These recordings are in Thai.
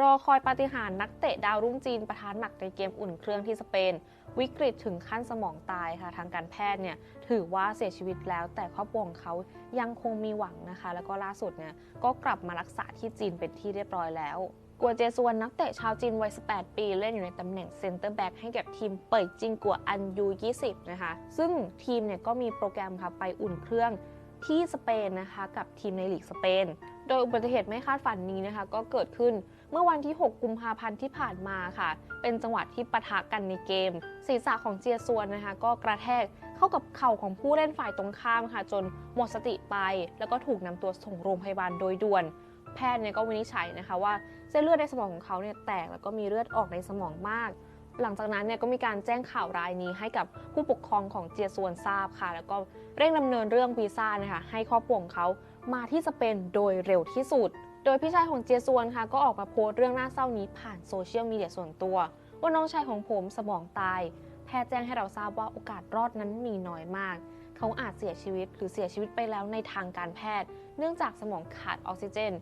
รอคอยปาฏิหาริย์นักเตะดาวรุ่งจีนประทานหนักในเกมอุ่นเครื่องที่สเปน วิกฤตถึงขั้นสมองตายค่ะทางการแพทย์เนี่ยถือว่าเสียชีวิตแล้ว แต่ครอบครัวของเขายังคงมีหวังนะคะ แล้วก็ล่าสุดเนี่ยก็กลับมารักษาที่จีนเป็นที่เรียบร้อยแล้วกัวเจซวนนักเตะชาวจีนวัย 18 ปีเล่นอยู่ในตำแหน่งเซนเตอร์แบ็กให้กับทีมเปิดจิงกัวอันยู 20 นะคะ ซึ่งทีมเนี่ยก็มีโปรแกรมค่ะไปอุ่นเครื่อง ที่สเปนนะคะกับทีมในลีกสเปน โดยอุบัติเหตุไม่คาดฝันนี้นะคะ ก็เกิดขึ้นเมื่อวันที่ 6 กุมภาพันธ์ที่ผ่านมาค่ะ เป็นจังหวะที่ปะทะกันในเกม ศีรษะของเจียซวนนะคะ ก็กระแทกเข้ากับเข่าของผู้เล่นฝ่ายตรงข้ามค่ะ จนหมดสติไป แล้วก็ถูกนำตัวส่งโรงพยาบาลโดยด่วน แพทย์เนี่ยก็วินิจฉัยนะคะว่าเส้นเลือดในสมองของเขาเนี่ยแตกแล้วก็มีเลือดออกในสมองมาก หลังจากนั้นเนี่ยก็มีการแจ้งข่าวรายนี้ให้กับผู้ปกครองของเจียซวนทราบค่ะ แล้วก็เร่งดำเนินเรื่องวีซ่านะคะให้ครอบครัวของเขามาที่สเปนโดยเร็วที่สุด โดยพี่ชายของเจียซวนค่ะ ก็ออกมาโพสต์เรื่องน่าเศร้านี้ผ่านโซเชียลมีเดียส่วนตัว ว่าน้องชายของผมสมองตาย แพทย์แจ้งให้เราทราบว่าโอกาสรอดนั้นมีน้อยมาก เขาอาจเสียชีวิตหรือเสียชีวิตไปแล้วในทางการแพทย์ เนื่องจากสมองขาดออกซิเจน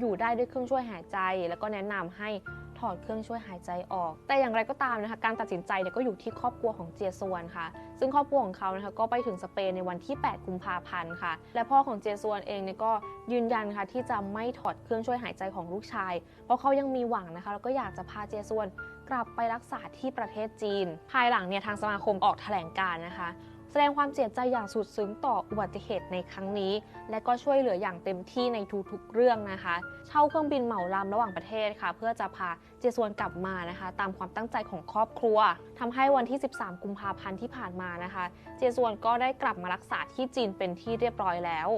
อยู่ได้ด้วยเครื่องช่วยหายใจ แล้วก็แนะนำให้ถอดเครื่องช่วยหายใจออก แต่อย่างไรก็ตามนะคะ การตัดสินใจเนี่ยก็อยู่ที่ครอบครัวของเจียซวนค่ะ ซึ่งครอบครัวของเขานะคะก็ไปถึงสเปนในวันที่ 8 กุมภาพันธ์ค่ะ และพ่อของเจียซวนเองเนี่ยก็ยืนยันค่ะที่จะไม่ถอดเครื่องช่วยหายใจของลูกชาย เพราะเขายังมีหวังนะคะ แล้วก็อยากจะพาเจียซวนกลับไปรักษาที่ประเทศจีน ภายหลังเนี่ยทางสมาคมออกแถลงการนะคะ แสดงความเสียใจอย่างสุดซึ้งต่ออุบัติเหตุในครั้งนี้ และก็ช่วยเหลืออย่างเต็มที่ในทุกๆเรื่องนะคะ เช่าเครื่องบินเหมาลำระหว่างประเทศค่ะ เพื่อจะพาเจซวนกลับมานะคะ ตามความตั้งใจของครอบครัวทำให้วันที่ 13 กุมภาพันธ์ที่ผ่านมานะคะ เจซวนก็ได้กลับมารักษาที่จีนเป็นที่เรียบร้อยแล้ว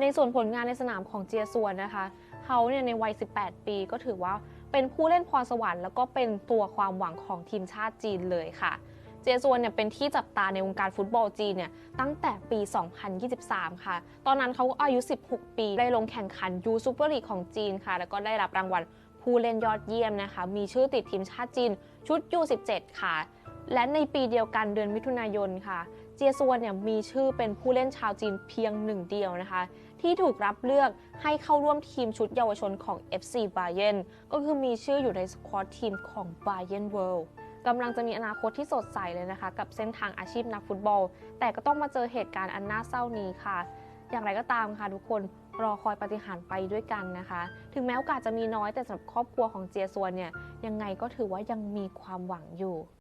ในส่วนผลงานในสนามของเจียซวนนะคะเขาเนี่ยในวัย 18 ปีก็ถือว่าเป็นผู้เล่นพรสวรรค์แล้วก็เป็นตัวความหวังของทีมชาติจีนเลยค่ะ เจซวนเนี่ยเป็นที่จับตาในวงการฟุตบอลจีนเนี่ยตั้งแต่ปี 2023 ค่ะ ตอนนั้นเขาก็อายุ 16 ปี ได้ลงแข่งขันยูซูเปอร์ลีกของจีนค่ะ แล้วก็ได้รับรางวัลผู้เล่นยอดเยี่ยมนะคะ มีชื่อติดทีมชาติจีนชุด U17 ค่ะ และในปีเดียวกันเดือนมิถุนายนค่ะ เจียซวนเนี่ยมีชื่อเป็นผู้เล่นชาวจีนเพียงหนึ่งเดียวนะคะ ที่ถูกรับเลือกให้เข้าร่วมทีมชุดเยาวชนของ FC Bayern ก็คือมีชื่ออยู่ในสควอตทีมของ Bayern World กำลังจะมีอนาคตที่สดใสเลยนะคะ กับเส้นทางอาชีพนักฟุตบอล แต่ก็ต้องมาเจอเหตุการณ์อันน่าเศร้านี้ค่ะ อย่างไรก็ตามค่ะทุกคนรอคอยปฏิหารไปด้วยกันนะคะ ถึงแม้โอกาสจะมีน้อยแต่สำหรับครอบครัวของเจียซวนเนี่ยยังไงก็ถือว่ายังมีความหวังอยู่